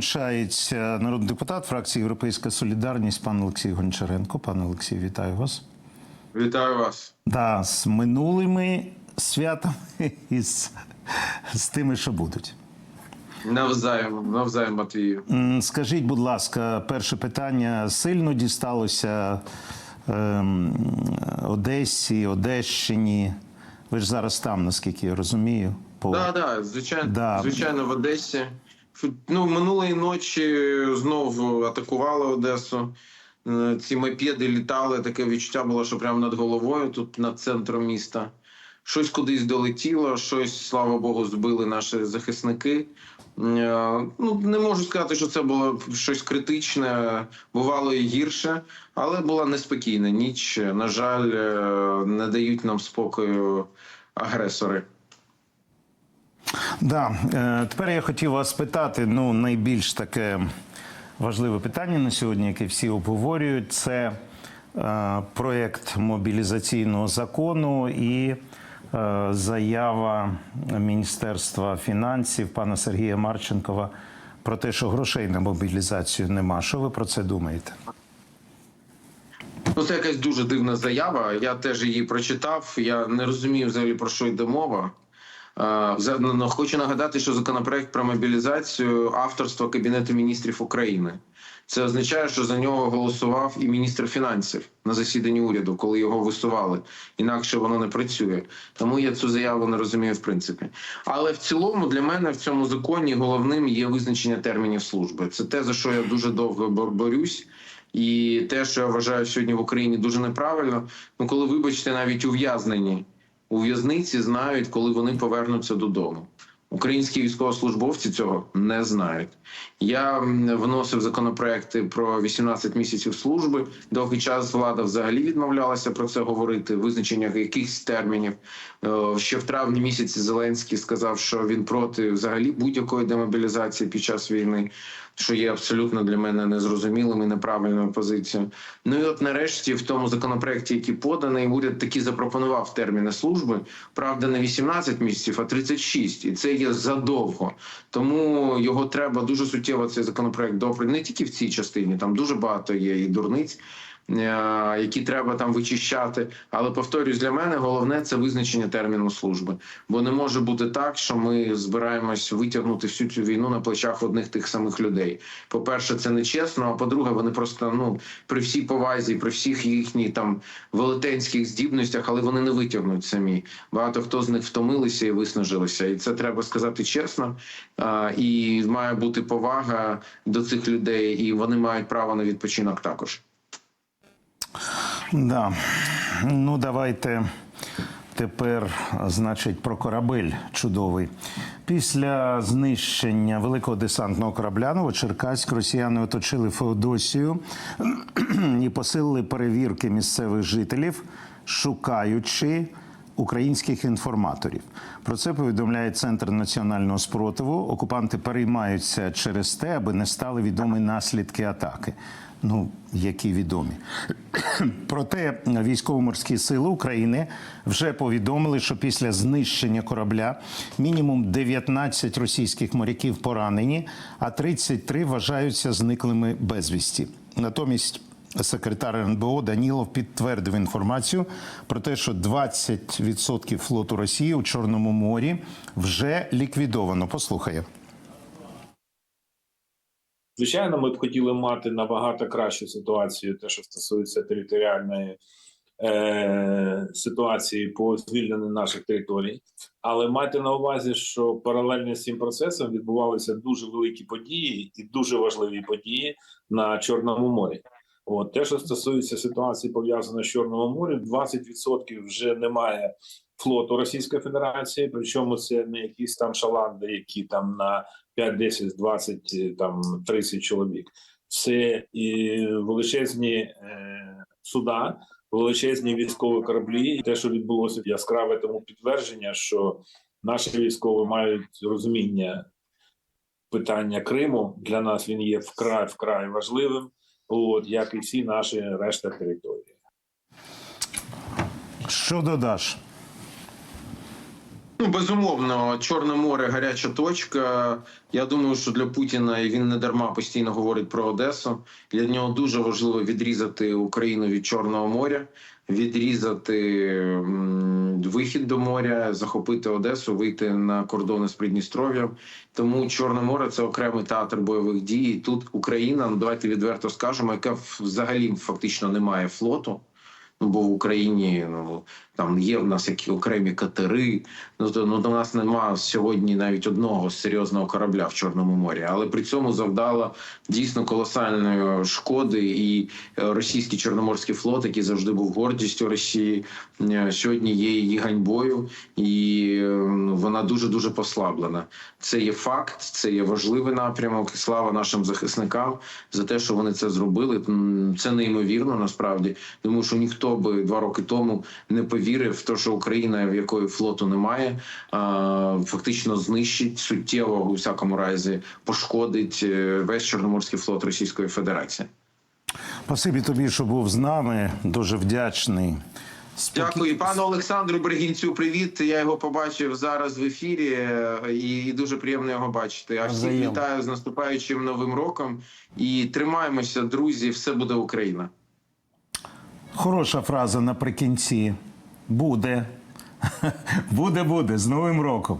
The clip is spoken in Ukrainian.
Шається народний депутат фракції Європейська Солідарність, пан Олексій Гончаренко. Пане Олексій, вітаю вас. Вітаю вас. Да, з минулими святами і з, з тими, що будуть. Навзаєм, навзаєм Матвію. Скажіть, будь ласка, перше питання сильно дісталося ем, Одесі, Одещині. Ви ж зараз там, наскільки я розумію. По... Да, да, звичайно, Да. звичайно, в Одесі. Ну, минулої ночі знову атакували Одесу. Е, Ці мопеди літали. Таке відчуття було, що прямо над головою, тут над центром міста. Щось кудись долетіло, щось, слава Богу, збили наші захисники. Е, Ну, не можу сказати, що це було щось критичне, бувало і гірше, але була неспокійна ніч. На жаль, е, не дають нам спокою агресори. Да. Е, тепер я хотів вас питати, ну, найбільш таке важливе питання на сьогодні, яке всі обговорюють, це е, проєкт мобілізаційного закону і е, заява Міністерства фінансів пана Сергія Марченкова про те, що грошей на мобілізацію нема. Що ви про це думаєте? Ну, це якась дуже дивна заява. Я теж її прочитав. Я не розумію взагалі про що йде мова. Ну, ну, Хочу нагадати, що законопроект про мобілізацію авторства Кабінету міністрів України. Це означає, що за нього голосував і міністр фінансів на засіданні уряду, коли його висували. Інакше воно не працює. Тому я цю заяву не розумію в принципі. Але в цілому для мене в цьому законі головним є визначення термінів служби. Це те за що я дуже довго борюсь. І те, що я вважаю сьогодні в Україні дуже неправильно, ну коли, вибачте, навіть ув'язнені у в'язниці знають, коли вони повернуться додому. Українські військовослужбовці цього не знають. Я вносив законопроекти про 18 місяців служби. Довгий час влада взагалі відмовлялася про це говорити, визначення якихось термінів. Е, Ще в травні місяці Зеленський сказав, що він проти взагалі будь-якої демобілізації під час війни, що є абсолютно для мене незрозумілим і неправильною позицією. Ну і от нарешті, в тому законопроекті, який поданий, уряд таки запропонував терміни служби. Правда, не 18 місяців, а 36. І це є задовго. Тому його треба дуже суттєво цей законопроект допри не тільки в цій частині. Там дуже багато є і дурниць. Е, Які треба там вичищати, але повторюсь, для мене головне це визначення терміну служби. Бо не може бути так, що ми збираємось витягнути всю цю війну на плечах одних тих самих людей. По-перше, це не чесно. А по-друге, вони просто ну при всій повазі, при всіх їхніх там велетенських здібностях, але вони не витягнуть самі. Багато хто з них втомилися і виснажилися, і це треба сказати чесно. І має бути повага до цих людей, і вони мають право на відпочинок також. Да. Ну, давайте тепер, значить, про корабель чудовий. Після знищення великого десантного корабля Новочеркаськ росіяни оточили Феодосію і посилили перевірки місцевих жителів, шукаючи українських інформаторів. Про це повідомляє Центр національного спротиву. Окупанти переймаються через те, аби не стали відомі наслідки атаки. Ну, які відомі. Проте військово-морські сили України вже повідомили, що після знищення корабля мінімум 19 російських моряків поранені, а 33 вважаються зниклими безвісті. Натомість секретар РНБО Данілов підтвердив інформацію про те, що 20% флоту Росії у Чорному морі вже ліквідовано. Послухає. Звичайно, ми б хотіли мати набагато кращу ситуацію, те, що стосується територіальної е, ситуації по звільненню наших територій. Але майте на увазі, що паралельно з цим процесом відбувалися дуже великі події і дуже важливі події на Чорному морі. От те, що стосується ситуації, пов'язаної з Чорним морем, 20% вже немає флоту Російської Федерації. Причому це не якісь там шаланди, які там на 5, 10, 20, там 30 чоловік. Це і величезні е, суда, величезні військові кораблі. І те, що відбулося яскраве тому підтвердження, що наші військові мають розуміння питання Криму. Для нас він є вкрай вкрай важливим. От як і всі наші решта території. Що додаш? Безумовно, Чорне море гаряча точка. Я думаю, що для Путіна він не дарма постійно говорить про Одесу. Для нього дуже важливо відрізати Україну від Чорного моря, відрізати вихід до моря, захопити Одесу, вийти на кордони з Придністров'ям. Тому Чорне море це окремий театр бойових дій. Тут Україна, ну давайте відверто скажемо, яка взагалі фактично не має флоту. Ну, бо в Україні ну там є в нас які окремі катери. Ну то ну до нас немає сьогодні навіть одного серйозного корабля в Чорному морі, але при цьому завдала дійсно колосальної шкоди. І е, російський чорноморський флот, який завжди був гордістю Росії, е, сьогодні є її ганьбою, і е, вона дуже дуже послаблена. Це є факт, це є важливий напрямок. Слава нашим захисникам за те, що вони це зробили. Це неймовірно насправді, тому що ніхто би два роки тому не повірив в те, що Україна, в якої флоту немає, фактично знищить суттєво у всякому разі пошкодить е, весь чорноморський флот Російської Федерації. Спасибі тобі, що був з нами. Дуже вдячний. Спокі- Дякую, пану Олександру Бригінцю. Привіт. Я його побачив зараз в ефірі, е, і, і дуже приємно його бачити. А всіх Взаєм. вітаю з наступаючим новим роком. І тримаємося, друзі. Все буде Україна. Хороша фраза наприкінці. Буде. Буде, буде з Новим роком.